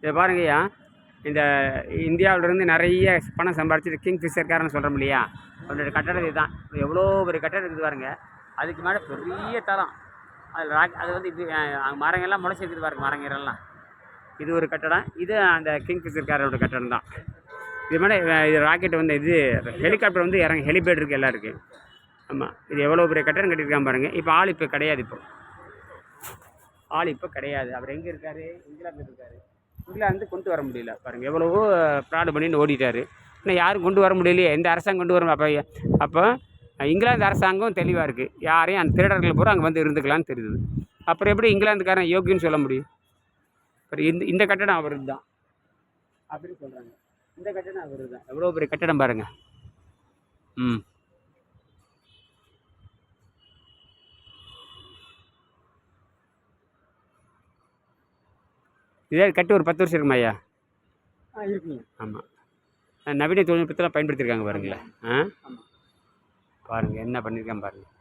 இதை பாருங்கய்யா. இந்த இந்தியாவிலேருந்து நிறைய பணம் சம்பாரிச்சிட்டு கிங் ஃபிஷர்காரன்னு சொல்கிறோம் இல்லையா? அவருடைய கட்டடம் இதுதான். எவ்வளோ பெரிய கட்டடம் இருக்குது பாருங்க. அதுக்கு மேலே பெரிய தளம். அதில் ராக் அது வந்து இது மரங்கள்லாம் மரங்கள்லாம் முளைச்சிருக்குது பாருங்க மரங்கள்லாம் இது ஒரு கட்டடம். இது அந்த கிங் ஃபிஷர்காரோட கட்டடம் தான். இது மேலே இது ராக்கெட் வந்து இது ஹெலிகாப்டர் வந்து இறங்க ஹெலிபேட் இருக்குது எல்லாம் இருக்குது ஆமாம் இது எவ்வளோ பெரிய கட்டடம் கட்டியிருக்கான் பாருங்கள் இப்போ ஆள் இப்போ கிடையாது இப்போ. ஆள் இப்போ கிடையாது. அவர் எங்கே இருக்காரு? இங்கிலாந்து இருக்கார். இங்கிலாந்து கொண்டு வர முடியல. பாருங்கள் எவ்வளவோ ஃப்ராடு பண்ணிட்டு ஓடிட்டாரு. இன்னும் யாரும் கொண்டு வர முடியலையே. எந்த அரசாங்கம் கொண்டு வரும்? அப்போ அப்போ இங்கிலாந்து அரசாங்கம் தெளிவாக இருக்குது யாரையும் அந்த திருடர்கள் பூரா அங்கே வந்து இருந்துக்கலாம்னு தெரியுது. அப்புறம் எப்படி இங்கிலாந்துக்காரன் யோகின்னு சொல்ல முடியும்? அப்புறம் இந்த இந்த கட்டடம் அவரு தான் அப்படின்னு சொல்கிறாங்க இந்த கட்டடம் அவரு தான் எவ்வளோ பெரிய கட்டடம் பாருங்கள் ம். இதே கட்டி ஒரு பத்து வருஷம் இருக்குமா ஐயா? ஆ இருக்குங்க. ஆமாம் நவீன தொழில்நுட்பத்தெல்லாம் பயன்படுத்தியிருக்காங்க பாருங்களேன். ஆ? பாருங்கள் என்ன பண்ணியிருக்கான் பாருங்கள்